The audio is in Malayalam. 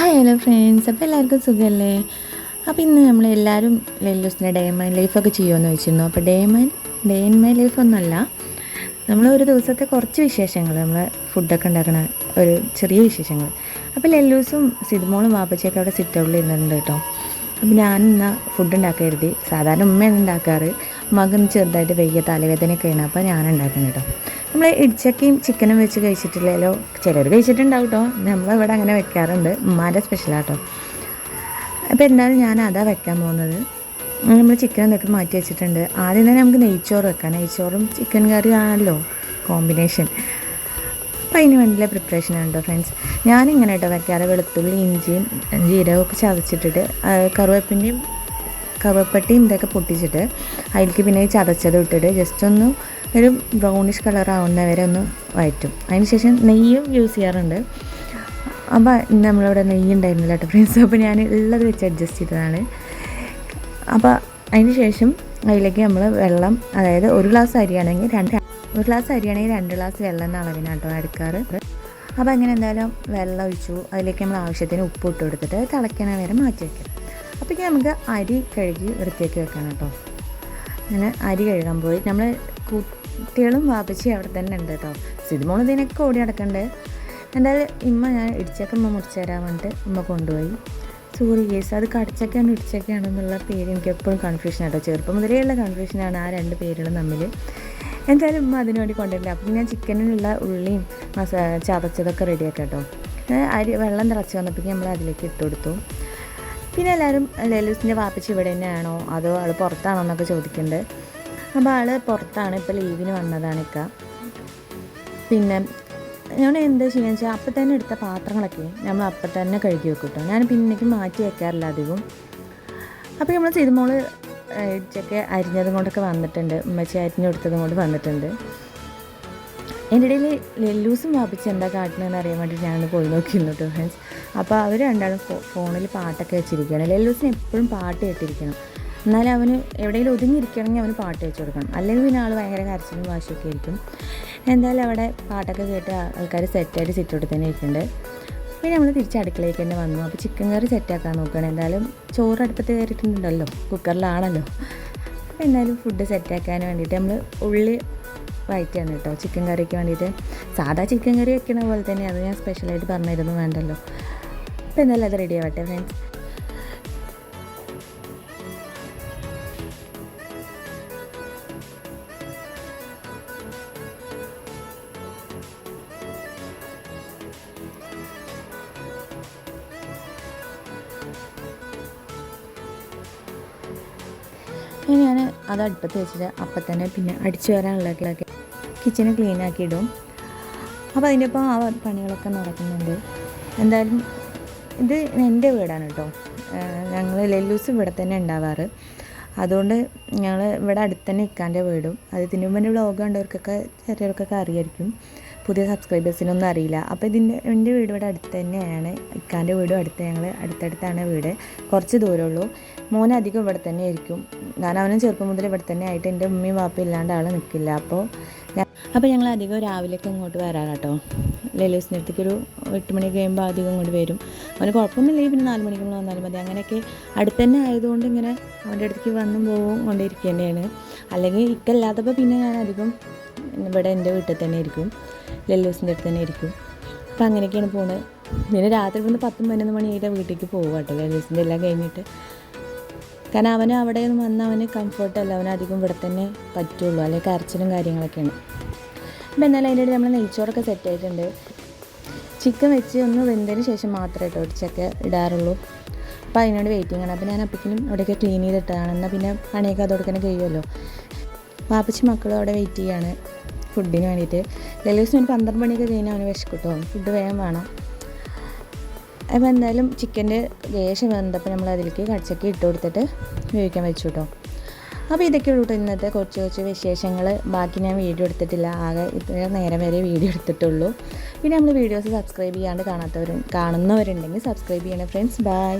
ഹായ് ഹലോ ഫ്രണ്ട്സ് അപ്പോൾ എല്ലാവർക്കും സുഖമല്ലേ അപ്പോൾ ഇന്ന് നമ്മൾ എല്ലാവരും ലെല്ലൂസിന്റെ ഡേ മൈ ലൈഫൊക്കെ ചെയ്യുമെന്ന് വെച്ചിരുന്നു അപ്പോൾ day my day in my ലൈഫൊന്നല്ല നമ്മൾ ഒരു ദിവസത്തെ കുറച്ച് വിശേഷങ്ങൾ നമ്മൾ ഫുഡൊക്കെ ഉണ്ടാക്കണ ഒരു ചെറിയ വിശേഷങ്ങൾ. അപ്പോൾ ലെല്ലൂസും സിതുമോളും വാപ്പച്ചയൊക്കെ അവിടെ സിറ്റൗളിൽ ഇരുന്നിട്ടുണ്ട് കേട്ടോ. അപ്പോൾ ഞാൻ ഇന്ന് ഫുഡ് ഉണ്ടാക്കാൻ കരുതി. സാധാരണ ഉമ്മയാണ് ഉണ്ടാക്കാറ്. മകൻ ചെറുതായിട്ട് വയ്യ തലവേദനയൊക്കെയാണ്. അപ്പോൾ ഞാൻ ഉണ്ടാക്കുന്നത് കേട്ടോ. നമ്മൾ ഇടിച്ചക്കയും ചിക്കനും വെച്ച് കഴിച്ചിട്ടില്ലല്ലോ. ചിലർ കഴിച്ചിട്ടുണ്ടാവും കേട്ടോ നമ്മളിവിടെ അങ്ങനെ വെക്കാറുണ്ട്. ഉമ്മാന്റെ സ്പെഷ്യലാട്ടോ അപ്പോൾ എന്തായാലും ഞാൻ അതാ വെക്കാൻ പോകുന്നത്. നമ്മൾ ചിക്കൻ എന്തൊക്കെ മാറ്റി വെച്ചിട്ടുണ്ട്. ആദ്യം തന്നെ നമുക്ക് നെയ്ച്ചോറ് വെക്കാം. നെയ്ച്ചോറും ചിക്കൻ കറിയും ആണല്ലോ കോമ്പിനേഷൻ അപ്പോൾ അതിന് വേണ്ടിയുള്ള പ്രിപ്പറേഷൻ ഉണ്ടോ ഫ്രണ്ട്സ് ഞാനിങ്ങനെ കേട്ടോ വെക്കാറ്. വെളുത്തുള്ളി ഇഞ്ചിയും ജീരകവും ഒക്കെ ചതച്ചിട്ടിട്ട് കറുവേപ്പിന്റെയും കറുവപ്പട്ടിയും ഇതൊക്കെ പൊട്ടിച്ചിട്ട് അതിലേക്ക് പിന്നെ ചതച്ചത് ഇട്ടിട്ട് ജസ്റ്റ് ഒന്ന് ഒരു ബ്രൗണിഷ് കളർ ആവുന്ന വരെ ഒന്ന് വഴറ്റും അതിന് ശേഷം നെയ്യും യൂസ് ചെയ്യാറുണ്ട്. അപ്പോൾ ഇന്ന് നമ്മളിവിടെ നെയ്യ് ഉണ്ടായിരുന്നില്ല കേട്ടോ ഫ്രണ്ട്സ് അപ്പോൾ ഞാൻ ഉള്ളത് വെച്ച് അഡ്ജസ്റ്റ് ചെയ്തതാണ്. അപ്പോൾ അതിന് ശേഷം അതിലേക്ക് നമ്മൾ വെള്ളം അതായത് ഒരു ഗ്ലാസ് അരിയാണെങ്കിൽ രണ്ട് ഒരു ഗ്ലാസ് അരിയാണെങ്കിൽ രണ്ട് ഗ്ലാസ് വെള്ളം എന്ന കേട്ടോ എടുക്കാറ് അപ്പോൾ അങ്ങനെ എന്തായാലും വെള്ളം ഒഴിച്ചു. അതിലേക്ക് നമ്മൾ ആവശ്യത്തിന് ഉപ്പ് ഇട്ട് കൊടുത്തിട്ട് തിളയ്ക്കണ വരെ മാറ്റി വയ്ക്കാം അപ്പോഴേക്കും നമുക്ക് അരി കഴുകി വൃത്തിയാക്കി വെക്കണം കേട്ടോ അങ്ങനെ അരി കഴുകാൻ പോയി. നമ്മൾ കുട്ടികളും വാപ്പച്ചി അവിടെ തന്നെ ഉണ്ട് കേട്ടോ സിനിമോൾ ഇതിനൊക്കെ ഓടി നടക്കണ്ട്. എന്തായാലും ഇമ്മ ഞാൻ ഇടിച്ചൊക്കെ ഉമ്മ മുറിച്ച് തരാൻ വേണ്ടിയിട്ട് ഉമ്മ കൊണ്ടുപോയി. സൂറി കേസ് അത് കടിച്ചൊക്കെയാണ് ഇടിച്ചൊക്കെയാണ് എന്നുള്ള പേര് എനിക്ക് എപ്പോഴും കൺഫ്യൂഷൻ കേട്ടോ ചെറുപ്പം മുതലേ ഉള്ള കൺഫ്യൂഷനാണ് ആ രണ്ട് പേരുകളും തമ്മിൽ എന്തായാലും ഉമ്മ അതിന് വേണ്ടി കൊണ്ടുവരില്ല അപ്പം ഞാൻ ചിക്കനിലുള്ള ഉള്ളിയും മസ ചതച്ചതൊക്കെ റെഡിയാക്കാം കേട്ടോ അരി വെള്ളം തിളച്ച് വന്നപ്പോഴേക്കും നമ്മൾ അതിലേക്ക് ഇട്ട് കൊടുത്തു. പിന്നെ എല്ലാവരും ലലൂസിന്റെ വാപ്പച്ചി ഇവിടെ തന്നെയാണോ? അതോ അത് പുറത്താണോ എന്നൊക്കെ ചോദിക്കുന്നുണ്ട് അപ്പോൾ ആൾ പുറത്താണ്. ഇപ്പോൾ ലീവിന് വന്നതാണ് ഇക്ക. പിന്നെ ഞാൻ എന്താ ചെയ്യുക വെച്ചാൽ അപ്പം തന്നെ എടുത്ത പാത്രങ്ങളൊക്കെ നമ്മൾ അപ്പം തന്നെ കഴുകി വെക്കും കേട്ടോ ഞാൻ പിന്നേക്ക് മാറ്റി വെക്കാറില്ല അധികം. അപ്പോൾ നമ്മൾ സിനിമോൾ ഇച്ചൊക്കെ അരിഞ്ഞതും കൊണ്ടൊക്കെ വന്നിട്ടുണ്ട്. ഉമ്മച്ചി അരിഞ്ഞു കൊടുത്തതും കൊണ്ട് വന്നിട്ടുണ്ട്. എന്റെ ഇടയിൽ ലെല്ലൂസും വാപ്പിച്ച് എന്താ കാട്ടണമെന്ന് അറിയാൻ വേണ്ടി ഞാനൊന്ന് പോയി നോക്കിയിരുന്നു കേട്ടോ ഫ്രണ്ട്സ് അപ്പോൾ അവർ രണ്ടാളും ഫോണിൽ പാട്ടൊക്കെ വെച്ചിരിക്കുകയാണ്. ലെല്ലൂസിന് എപ്പോഴും പാട്ട് കേട്ടിരിക്കണം. എന്നാലും അവന് എവിടെയെങ്കിലും ഒതുങ്ങിയിരിക്കണമെങ്കിൽ അവന് പാട്ട് വെച്ച് കൊടുക്കണം. അല്ലെങ്കിൽ പിന്നെ ആൾ ഭയങ്കര കരച്ചിലും വാശിയൊക്കെ ആയിരിക്കും. എന്തായാലും അവിടെ പാട്ടൊക്കെ കേട്ട് ആൾക്കാർ സെറ്റായിട്ട് സിറ്റോട്ട് തന്നെ ഇരിക്കുന്നുണ്ട്. പിന്നെ നമ്മൾ തിരിച്ച് അടുക്കളയിലേക്ക് തന്നെ വന്നു. അപ്പോൾ ചിക്കൻ കറി സെറ്റാക്കാൻ നോക്കുകയാണ്. എന്തായാലും ചോറ് അടുപ്പത്ത് കയറിയിട്ടുണ്ടല്ലോ. കുക്കറിലാണല്ലോ അപ്പോൾ എന്തായാലും ഫുഡ് സെറ്റാക്കാൻ വേണ്ടിയിട്ട് നമ്മൾ ഉള്ളി ആണ് കേട്ടോ. ചിക്കൻ കറിക്ക് വേണ്ടിയിട്ട്. സാധാ ചിക്കൻ കറി വെക്കുന്ന പോലെ തന്നെ അത് ഞാൻ സ്പെഷ്യലായിട്ട് പറഞ്ഞിരുന്നു വേണ്ടല്ലോ. അപ്പോൾ എന്തായാലും അത് റെഡി ആവട്ടെ ഫ്രണ്ട്സ് ഇനി ഞാൻ അത് അടുപ്പത്ത് വെച്ചിട്ട് അപ്പം തന്നെ പിന്നെ അടിച്ചു വരാനുള്ളതൊക്കെ കിച്ചണ് ക്ലീൻ ആക്കി ഇടും അപ്പോൾ അതിന്റെ ഒപ്പം ആ പണികളൊക്കെ നടക്കുന്നുണ്ട്. എന്തായാലും ഇത് എന്റെ വീടാണ് കേട്ടോ. ഞങ്ങൾ ലെല്ലൂസ് ഇവിടെ തന്നെ ഉണ്ടാവാറ്. അതുകൊണ്ട് ഞങ്ങൾ ഇവിടെ അടുത്ത് തന്നെ ഇക്കാന്റെ വീടും. അത് തിന്നുമ്പോൾ എന്റെ വ്ളോഗ് കണ്ടവർക്കൊക്കെ ചെറിയവർക്കൊക്കെ അറിയായിരിക്കും. പുതിയ സബ്സ്ക്രൈബേഴ്സിനൊന്നും അറിയില്ല. അപ്പോൾ ഇതിന്റെ എന്റെ വീട് ഇവിടെ അടുത്ത് തന്നെയാണ്. ഇക്കാന്റെ വീടും അടുത്ത് ഞങ്ങൾ അടുത്തടുത്താണ് വീട്. കുറച്ച് ദൂരമുള്ളൂ. മോൻ അധികം ഇവിടെ തന്നെ ആയിരിക്കും. കാരണം അവനും ചെറുപ്പം മുതൽ ഇവിടെ തന്നെ ആയിട്ട് എന്റെ ഉമ്മയും വാപ്പയും ഇല്ലാണ്ട് ആൾ നിൽക്കില്ല അപ്പോൾ അപ്പോൾ ഞങ്ങൾ അധികം രാവിലെയൊക്കെ ഇങ്ങോട്ട് വരാറ് കേട്ടോ ലേലീസിന്റെ അടുത്തേക്ക് ഒരു എട്ട് മണി കഴിയുമ്പോൾ അധികം ഇങ്ങോട്ട് വരും. അവന് കുഴപ്പമൊന്നുമില്ലെങ്കിൽ പിന്നെ നാല് മണിക്ക് വന്നാലും മതി. അങ്ങനെയൊക്കെ അടുത്ത് തന്നെ ആയതുകൊണ്ട് ഇങ്ങനെ അവന്റെ അടുത്തേക്ക് വന്നും പോവും കൊണ്ടിരിക്കുക തന്നെയാണ് അല്ലെങ്കിൽ ഇക്കല്ലാത്തപ്പോൾ പിന്നെ ഞാൻ അധികം ഇവിടെ എന്റെ വീട്ടിൽ തന്നെ ഇരിക്കും. ലെല്ലൂസിന്റെ അടുത്ത് തന്നെ ഇരിക്കും. അപ്പോൾ അങ്ങനെയൊക്കെയാണ് പോകുന്നത് പിന്നെ രാത്രി വന്ന് പത്തും പതിനൊന്ന് മണി ആയിട്ട് വീട്ടിലേക്ക് പോകും കേട്ടോ. ലെല്ലൂസിന്റെ എല്ലാം കഴിഞ്ഞിട്ട്. കാരണം അവന് അവിടെ നിന്ന് വന്ന അവന് കംഫർട്ടല്ല അവന് അധികം ഇവിടെ തന്നെ പറ്റുള്ളൂ. അല്ലെങ്കിൽ കരച്ചിലും കാര്യങ്ങളൊക്കെയാണ്. അപ്പം എന്നാലും അതിന്റെ ഇടയിൽ നമ്മൾ നെയ്ച്ചോറൊക്കെ സെറ്റ് ആയിട്ടുണ്ട്. ചിക്കൻ വെച്ച് ഒന്ന് വെന്തതിന് ശേഷം മാത്രമേ കേട്ടോ ഇടിച്ചൊക്കെ ഇടാറുള്ളൂ. അപ്പോൾ അതിനോട് വെയിറ്റിംഗ് ആണ്. അപ്പോൾ ഞാൻ അപ്പിക്കലും അവിടെയൊക്കെ ക്ലീൻ ചെയ്തിട്ടതാണ്. എന്നാൽ പിന്നെ പണിയൊക്കെ അതോടെ തന്നെ കഴിയുമല്ലോ. വാപ്പച്ചി മക്കളും അവിടെ വെയിറ്റ് ചെയ്യാണ്. ഫുഡിന് വേണ്ടിയിട്ട്. ലലൂസിന് ഒരു പന്ത്രണ്ട് മണിയൊക്കെ കഴിഞ്ഞാൽ അവന് വിശക്കിട്ടോ. ഫുഡ് വേഗം വേണം. അപ്പോൾ എന്തായാലും ചിക്കന്റെ ലേശം വെന്തപ്പോൾ നമ്മൾ അതിലേക്ക് കടിച്ചൊക്കെ ഇട്ട് കൊടുത്തിട്ട് വേവിക്കാൻ വെച്ചു കേട്ടോ അപ്പോൾ ഇതൊക്കെ ഉള്ളൂ ഇന്നത്തെ കുറച്ച് കുറച്ച് വിശേഷങ്ങൾ ബാക്കി ഞാൻ വീഡിയോ എടുത്തിട്ടില്ല. ആകെ ഇത്ര നേരം വരെ വീഡിയോ എടുത്തിട്ടുള്ളൂ. പിന്നെ നമ്മൾ വീഡിയോസ് സബ്സ്ക്രൈബ് ചെയ്യാണ്ട് കാണാത്തവരും കാണുന്നവരുണ്ടെങ്കിൽ സബ്സ്ക്രൈബ് ചെയ്യണം ഫ്രണ്ട്സ് ബൈ